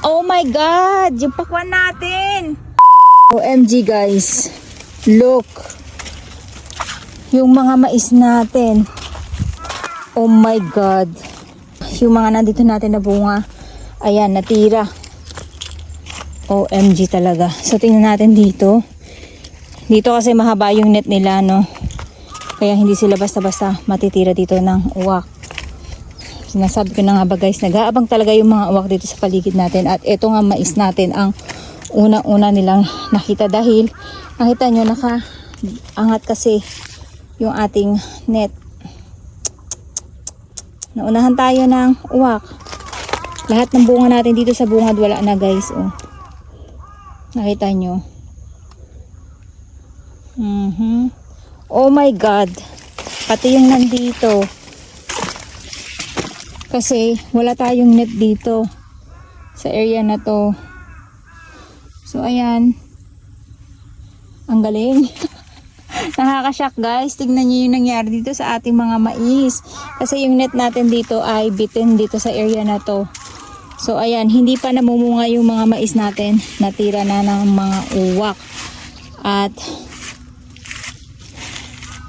Oh my God! Yung pakwan natin! OMG guys. Look. Yung mga mais natin. Oh my God. Yung mga nandito natin na bunga. Ayan, natira. OMG talaga. So tingnan natin dito. Dito kasi mahaba yung net nila, no? Kaya hindi sila basta-basta matitira dito ng uwak. Sinasabi ko na nga ba guys, nag-aabang talaga yung mga uwak dito sa paligid natin. At ito nga mais natin ang una-una nilang nakita dahil nakita nyo naka-angat kasi yung ating net. Naunahan tayo ng uwak. Lahat ng bunga natin dito sa bungad wala na guys. Oh. Nakita nyo. Mhm. Oh my God. Pati yung nandito. Kasi wala tayong net dito sa area na to. So ayan. Ang galing. Nakakashock guys. Tignan niyo yung nangyari dito sa ating mga mais. Kasi yung net natin dito ay bitin dito sa area na to. So ayan, hindi pa namumunga yung mga mais natin. Natira na ng mga uwak. At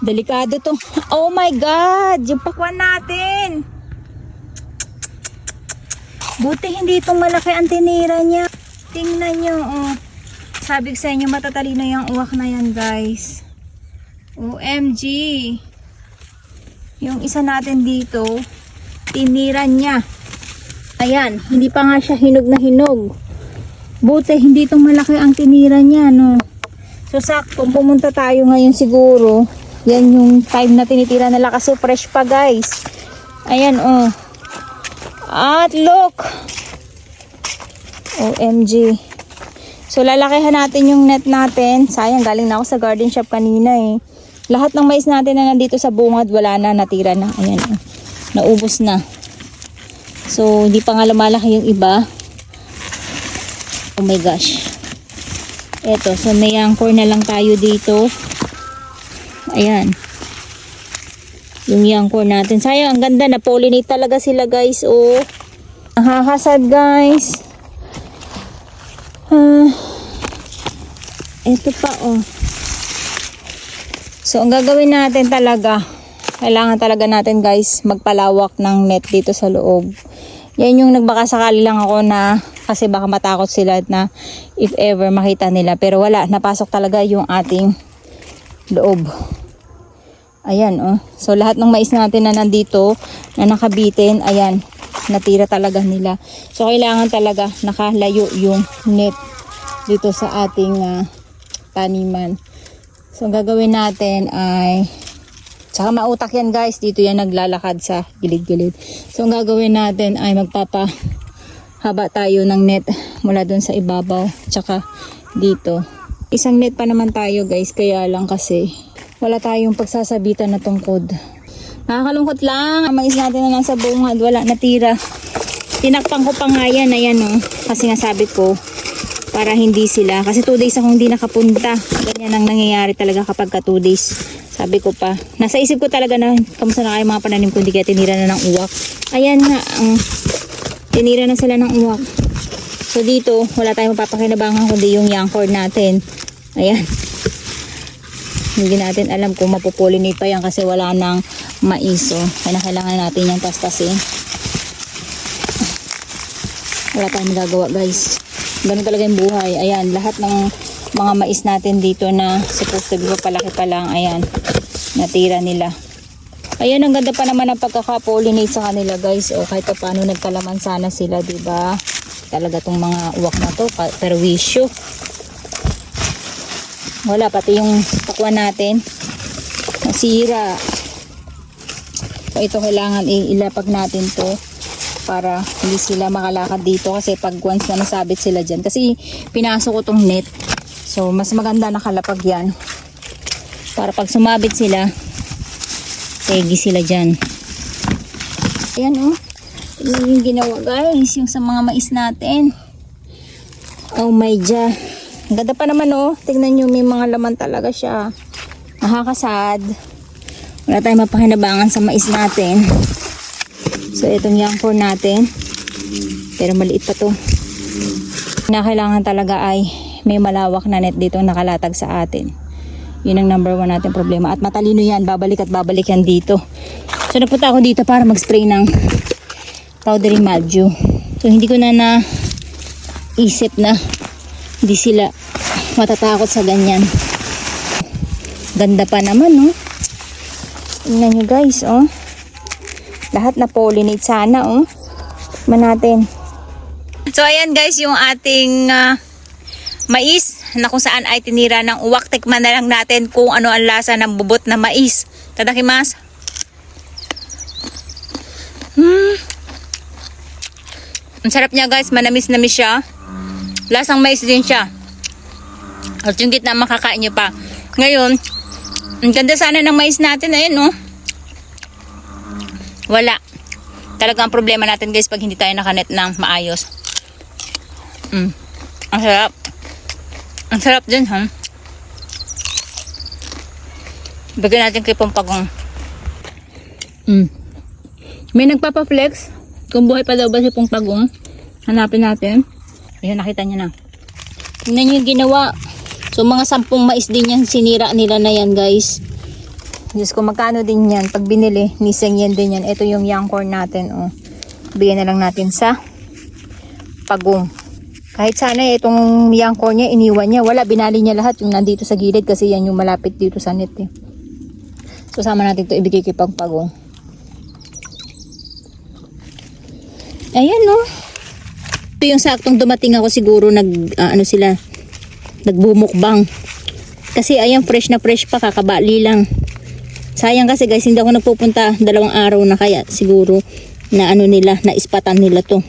delikado to. Oh my God! Yung pakwan natin! Buti hindi itong malaki ang tinira niya. Tingnan nyo, oh. Sabi ko sa inyo, matatalino yung uwak na yan, guys. OMG. Yung isa natin dito, tinira niya. Ayan, hindi pa nga siya hinog na hinog. Buti, hindi itong malaki ang tinira niya, no. So, sakto, pumunta tayo ngayon siguro. Yan yung time na tinitira nila kasi fresh pa, guys. Ayan, oh. At look! OMG. So, lalakihan natin yung net natin. Sayang, galing na ako sa garden shop kanina eh. Lahat ng mais natin na nandito sa bungad, wala na, natira na. Ayan, oh. naubos na. So, hindi pa nga lumalaki yung iba. Oh my gosh. Eto, so may anchor na lang tayo dito. Ayan. Yung anchor natin. Sayang, ang ganda na pollinate talaga sila guys. Oh. Nakakasad guys. Ah. Ito pa oh. So, ang gagawin natin talaga, kailangan talaga natin guys magpalawak ng net dito sa loob. Yan yung nagbaka sakali lang ako na kasi baka matakot sila na if ever makita nila. Pero wala, napasok talaga yung ating loob. Ayan oh. So lahat ng mais natin na nandito na nakabitin, ayan, natira talaga nila. So kailangan talaga nakalayo yung net dito sa ating ah, taniman. So ang gagawin natin ay Tsaka mautak yan guys, dito yan naglalakad sa gilid-gilid. So ang gagawin natin ay magpapa haba tayo ng net mula dun sa ibabaw. Tsaka dito. Isang net pa naman tayo guys, kaya lang kasi wala tayong pagsasabitan na tungkod. Nakakalungkot lang, ang mais natin na nasa bungad, wala natira. Tinakpan ko pa nga yan, ayan o. Kasi nga sabi ko, para hindi sila. Kasi 2 days akong hindi nakapunta. Ganyan ang nangyayari talaga kapag ka 2 days. Sabi ko pa. Nasa isip ko talaga na kamusta na kayo mga pananim ko hindi kaya tinira na ng uwak. Ayan nga. ang tinira na sila ng uwak. So dito, wala tayong mapapakinabangan kundi yung young cord natin. Ayan. Hindi natin alam kung mapupollinate pa yan kasi wala nang mais. So, kaya kailangan natin yung tastasin. Wala tayong magagawa guys. Ganun talaga yung buhay. Ayan, lahat ng mga mais natin dito na supposed to be palaki pa lang. Ayan, natira nila. Ayan, ang ganda pa naman ng pagkaka-pollinate sa kanila guys. O kahit pa paano nagkalaman sana sila, ba? Talaga tong mga uwak na to, perwisyo. Wala, pati yung pakwan natin. Nasira. So, ito kailangan ilapag natin to para hindi sila makalakad dito kasi pag once na nasabit sila dyan. Kasi pinasok ko tong net. So mas maganda nakalapag yan. Para pag sumabit sila tegi sila dyan. Ayan oh. Tignan yung ginawa guys yung sa mga mais natin. Oh my god ganda pa naman oh tignan nyo may mga laman talaga siya nakakasad wala tayong mapakinabangan sa mais natin So, itong young corn natin. Pero maliit pa to. Na kailangan talaga ay may malawak na net dito nakalatag sa atin. Yun ang number one natin problema. At matalino yan, babalik at babalik yan dito. So nagpunta ako dito para mag-spray ng powdery madjo. So hindi ko na na isip na hindi sila matatakot sa ganyan. Ganda pa naman, no? Tingnan nyo guys, oh. Lahat na pollinate sana, oh. Man natin. So, ayan guys, yung ating ah, mais na kung saan ay tinira ng uwak. Tikman na lang natin kung ano ang lasa ng bubot na mais. Tadakimasu. Hmm. Ang sarap niya guys, manamis-namis siya. Lasang mais din siya. At yung gitna makakain nyo pa. Ngayon, ang ganda sana ng mais natin. Ayun, no? Wala. Talaga ang problema natin guys pag hindi tayo nakanet ng maayos. Mm. Ang sarap. Ang sarap din, ha? Bigyan natin kay Pampagong. Mm. May nagpapa-flex. Kung buhay pa daw ba si Pampagong. Hanapin natin. Ayun, nakita niyo na. Tingnan niyo yung ginawa. So, mga sampung mais din yan. Sinira nila na yan, guys. Diyos ko, magkano din yan? Pag binili, niseng yan din yan. Ito yung young corn natin, oh. Bigyan na lang natin sa pagong. Kahit sana itong young corn niya, iniwan niya. Wala, binali niya lahat yung nandito sa gilid kasi yan yung malapit dito sa net, eh. So, sama natin to ibigay kay pagpagong. Ayan, no. Ito yung saktong dumating ako siguro nag, ah, ano sila, nagbumukbang. Kasi ayan, fresh na fresh pa, kakabali lang. Sayang kasi guys, hindi ako nagpupunta dalawang araw na kaya siguro na ano nila, na ispatan nila to.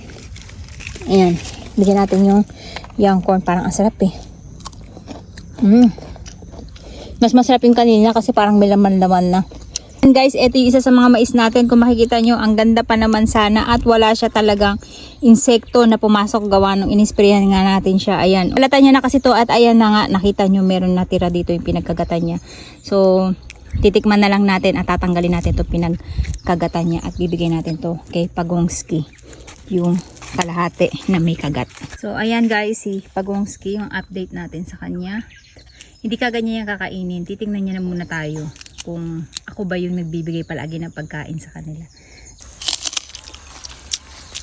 Ayan, bigyan natin yung young corn, parang ang sarap eh. Mm. Mas masarap yung kanina kasi parang may laman-laman na. And guys, ito yung isa sa mga mais natin. Kung makikita nyo, ang ganda pa naman sana at wala siya talagang insekto na pumasok gawa nung inisprayan nga natin siya. Ayan. Walatan niya na kasi to at ayan na nga, nakita nyo meron natira dito yung pinagkagatan niya. So, titikman na lang natin at tatanggalin natin to pinagkagatan niya at bibigay natin to kay Pagongski yung kalahati na may kagat. So, ayan guys, si Pagongski, yung update natin sa kanya. Hindi ka ganyan yung kakainin. Titingnan niya na muna tayo kung ako ba yung nagbibigay palagi ng pagkain sa kanila.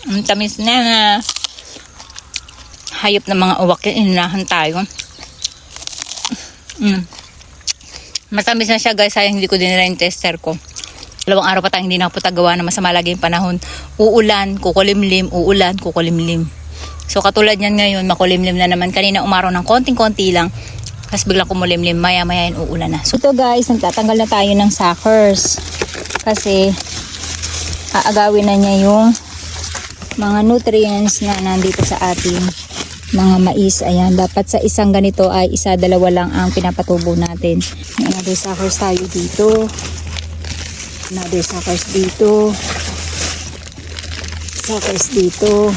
Ang tamis na na hayop na mga uwak yung inahan tayo. Mm. Matamis na siya guys, sayang hindi ko din nila tester ko. Dalawang araw pa tayo hindi nakaputagawa na masama lagi yung panahon. Uulan, kukulimlim, uulan, kukulimlim. So katulad yan ngayon, makulimlim na naman. Kanina umaraw ng konting-konti lang. Tapos biglang kumulimlim, maya-maya yung uulan na. So ito guys, nagtatanggal na tayo ng suckers. Kasi aagawin na niya yung mga nutrients na nandito sa ating mga mais. Ayan, dapat sa isang ganito ay isa, dalawa lang ang pinapatubo natin. May another suckers tayo dito. Another suckers dito. Suckers dito.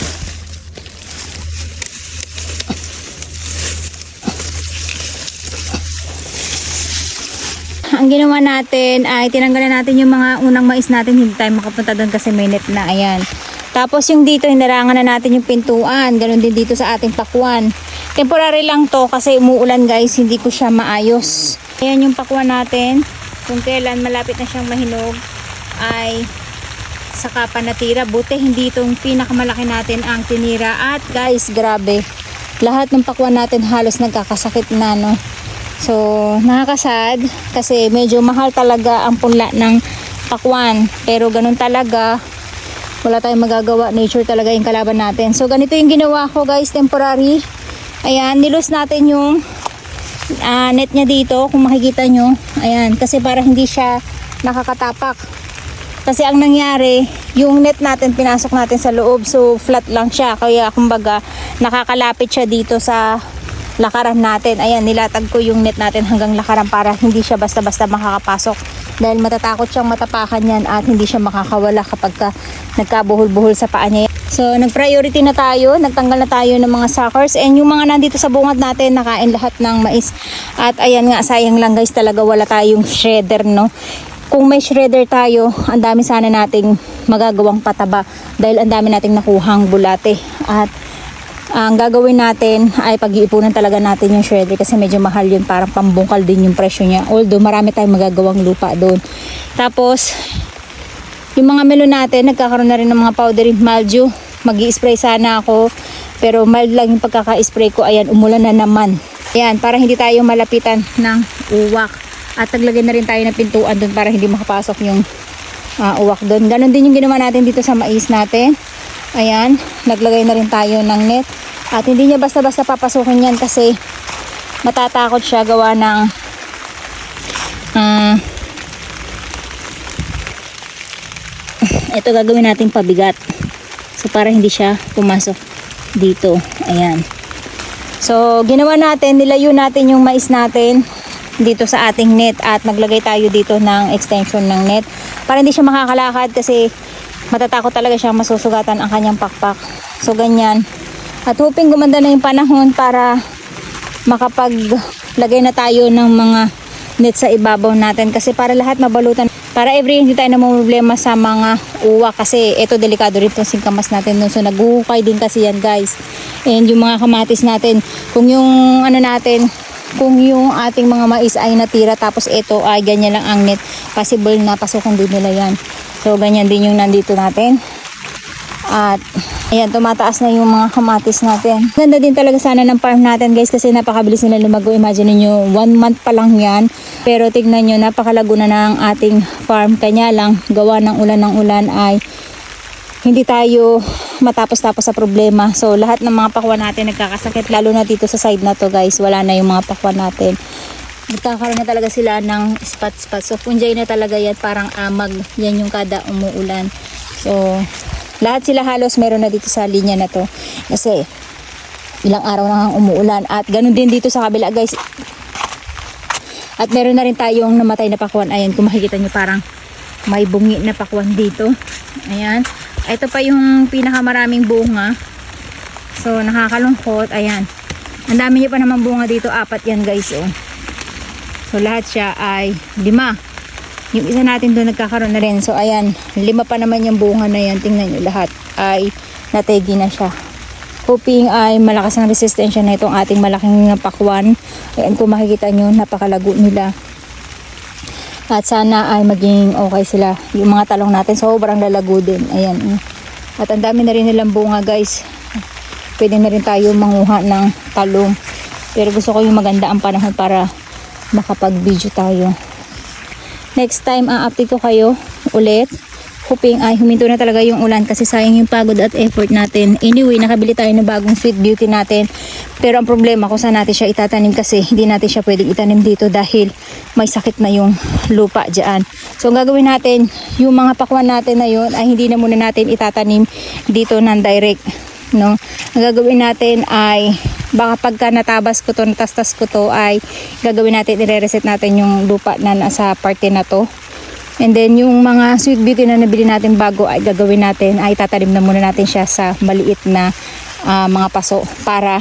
Ang ginawa natin ay tinanggalan natin yung mga unang mais natin. Hindi tayo makapunta doon kasi may net na. Ayan. Tapos yung dito hinarangan na natin yung pintuan. Ganun din dito sa ating pakwan temporary lang to kasi umuulan guys. Hindi ko siya maayos. Ayan yung pakwan natin. Kung kailan malapit na siyang mahinog ay saka pa natira. Buti hindi itong pinakamalaki natin ang tinira. At guys grabe. Lahat ng pakwan natin halos nagkakasakit na no So, nakakasad kasi medyo mahal talaga ang punla ng pakwan. Pero ganun talaga, wala tayong magagawa. Nature talaga yung kalaban natin. So, ganito yung ginawa ko guys, temporary. Ayan, nilus natin yung ah, net niya dito, kung makikita nyo. Ayan, kasi para hindi siya nakakatapak. Kasi ang nangyari, yung net natin, pinasok natin sa loob. So, flat lang siya. Kaya, kumbaga, nakakalapit siya dito sa lakaran natin. Ayan, nilatag ko yung net natin hanggang lakaran para hindi siya basta-basta makakapasok. Dahil matatakot siyang matapakan yan at hindi siya makakawala kapag ka nagkabuhol-buhol sa paa niya. So, nag-priority na tayo. Nagtanggal na tayo ng mga suckers. And yung mga nandito sa bungad natin, nakain lahat ng mais. At ayan nga, sayang lang guys, talaga wala tayong shredder, no? Kung may shredder tayo, ang dami sana nating magagawang pataba dahil ang dami nating nakuhang bulate. At ang gagawin natin ay pag-iipunan talaga natin yung shredder kasi medyo mahal yun. Parang pambungkal din yung presyo niya. Although marami tayong magagawang lupa doon. Tapos, yung mga melon natin, nagkakaroon na rin ng mga powdery mildew. mag spray sana ako. Pero mild lang yung pagkaka-spray ko. Ayan, umulan na naman. Ayan, para hindi tayo malapitan ng uwak. At naglagay na rin tayo ng pintuan doon para hindi makapasok yung ah, uwak doon. Ganon din yung ginawa natin dito sa mais natin. Ayan, naglagay na rin tayo ng net. At hindi niya basta-basta papasukin yan kasi matatakot siya gawa ng ah ito gagawin natin pabigat. So para hindi siya pumasok dito. Ayan. So ginawa natin, nilayo natin yung mais natin dito sa ating net at naglagay tayo dito ng extension ng net para hindi siya makakalakad kasi matatakot talaga siya masusugatan ang kanyang pakpak. So ganyan. At hoping gumanda na yung panahon para makapaglagay na tayo ng mga net sa ibabaw natin. Kasi para lahat mabalutan para every hindi tayo problema sa mga uwa. Kasi ito delikado rin itong singkamas natin nun. so naguhukay din kasi yan guys. And yung mga kamatis natin kung yung ano natin kung yung ating mga mais ay natira tapos ito ay ganyan lang ang net possible na pasukan din nila yan. So ganyan din yung nandito natin at ayan, tumataas na yung mga kamatis natin. Ganda din talaga sana ng farm natin guys kasi napakabilis nila lumago. Imagine niyo one month pa lang yan. Pero tignan nyo, napakalago na ng ating farm. Kanya lang, gawa ng ulan ng ulan ay hindi tayo matapos-tapos sa problema. So, lahat ng mga pakwan natin nagkakasakit. Lalo na dito sa side na to guys. Wala na yung mga pakwan natin. Nagkakaroon na talaga sila ng spot-spot. So, punjay na talaga yan. Parang amag. Yan yung kada umuulan. So, lahat sila halos meron na dito sa linya na to. Kasi, ilang araw na ang umuulan. At ganun din dito sa kabila guys. At meron na rin tayong namatay na pakwan. Ayan, kung makikita nyo parang may bungi na pakwan dito. Ayan. Ito pa yung pinakamaraming bunga. So, nakakalungkot. Ayan. Ang dami niya pa naman bunga dito. Apat yan guys. Oh. So, lahat siya ay lima. Yung isa natin doon nagkakaroon na rin. So, ayan. Lima pa naman yung bunga na yan. Tingnan nyo lahat. Ay nategi na siya. Hoping ay malakas ang resistensya na itong ating malaking pakwan. Ayan kung makikita nyo, napakalago nila. At sana ay maging okay sila. Yung mga talong natin, sobrang lalago din. Ayan. At ang dami na rin nilang bunga guys. Pwede na rin tayo manguha ng talong. Pero gusto ko yung maganda ang panahon para makapag-video tayo. Next time, a-update ko kayo ulit. Hoping ay huminto na talaga yung ulan kasi sayang yung pagod at effort natin. Anyway, nakabili tayo ng bagong sweet beauty natin. Pero ang problema kung saan natin siya itatanim kasi hindi natin siya pwedeng itanim dito dahil may sakit na yung lupa dyan. So ang gagawin natin, yung mga pakwan natin na yun ay hindi na muna natin itatanim dito ng direct. No? Ang gagawin natin ay baka pagka natabas ko to, natastas ko to ay gagawin natin, i-reset natin yung lupa na nasa parte na to. And then yung mga sweet beauty na nabili natin bago ay gagawin natin ay tatanim na muna natin siya sa maliit na ah, mga paso para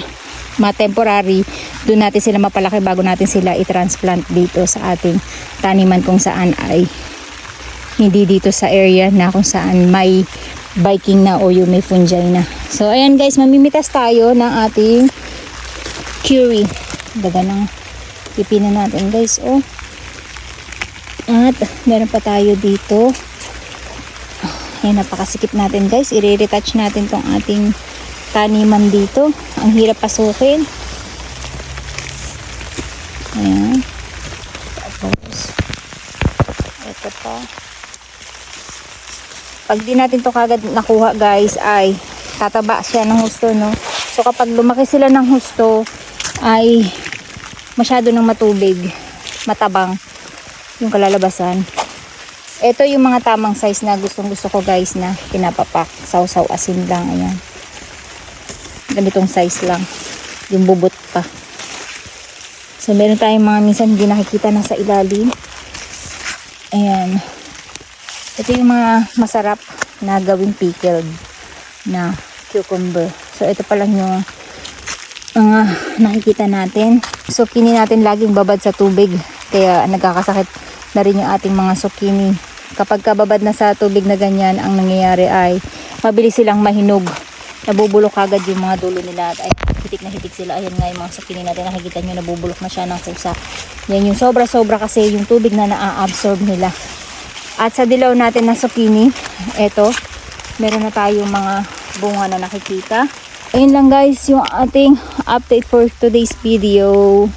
ma-temporary doon natin sila mapalaki bago natin sila i-transplant dito sa ating taniman kung saan ay hindi dito sa area na kung saan may biking na o yung may fungi na. So ayan guys, mamimitas tayo ng ating curry. Daga ng pipino natin guys. Oh. At meron pa tayo dito. Ayan, napakasikip natin guys. I-retouch natin tong ating taniman dito. Ang hirap pasukin. Ayan. Tapos, ito pa. Pag di natin to kagad nakuha guys, ay tataba siya ng husto, no? So kapag lumaki sila ng husto, ay masyado ng matubig, matabang yung kalalabasan. Ito yung mga tamang size na gustong gusto ko guys na pinapapak. Sausaw asin lang. Ayan. Ganitong size lang. Yung bubot pa. So meron tayong mga minsan hindi nakikita na sa ilalim. Ayan. Ito yung mga masarap na gawing pickled na cucumber. So ito pa lang yung mga nakikita natin. Zucchini natin laging babad sa tubig. Kaya nagkakasakit na rin yung ating mga zucchini. Kapag kababad na sa tubig na ganyan, ang nangyayari ay mabilis silang mahinog. nabubulok agad yung mga dulo nila at ay, hitik na hitik sila. Ayan nga yung mga sakini natin. Nakikita nyo nabubulok na siya ng kusa. Yan yung sobra-sobra kasi yung tubig na na-absorb nila. At sa dilaw natin na zucchini, eto, meron na tayong mga bunga na nakikita. Ayun lang guys, yung ating update for today's video.